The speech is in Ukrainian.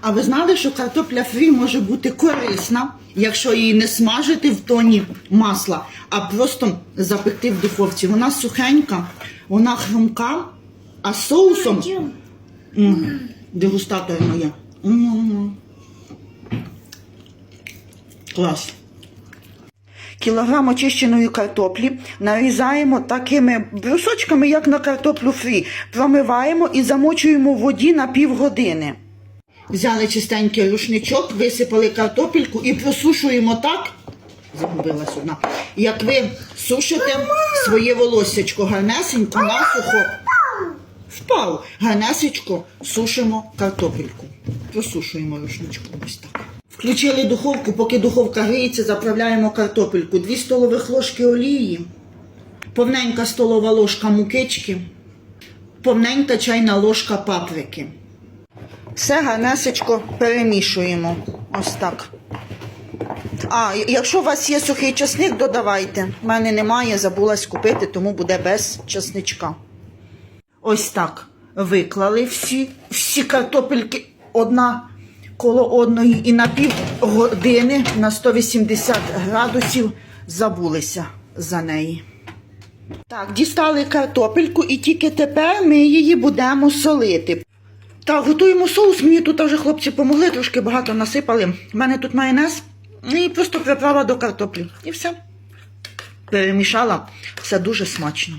А ви знали, що картопля фрі може бути корисна, якщо її не смажити в тоні масла, а просто запекти в духовці. Вона сухенька, вона хрумка, а з соусом дегустатор моє. М. Клас. Кілограм очищеної картоплі нарізаємо такими брусочками, як на картоплю фрі. Промиваємо і замочуємо в воді на півгодини. Взяли чистенький рушничок, висипали картопельку і просушуємо так. Загубилась одна. Як ви сушите своє волоссячко гарнесенько, насухо. Впав. Гарнесечко сушимо картопельку. Просушуємо рушничком ось так. Включили духовку, поки духовка гріється, заправляємо картопельку. 2 столових ложки олії, повненька столова ложка мукички, повненька чайна ложка паприки. Все гарнесечко перемішуємо. Ось так. А, якщо у вас є сухий часник, додавайте. У мене немає, забулась купити, тому буде без часничка. Ось так виклали всі, всі картопельки одна коло одної і на пів години на 180 градусів забулися за неї. Так, дістали картопельку і тільки тепер ми її будемо солити. Так, готуємо соус. Мені тут вже хлопці помогли, трошки багато насипали. У мене тут майонез і просто приправа до картоплі. І все. Перемішала. Все дуже смачно.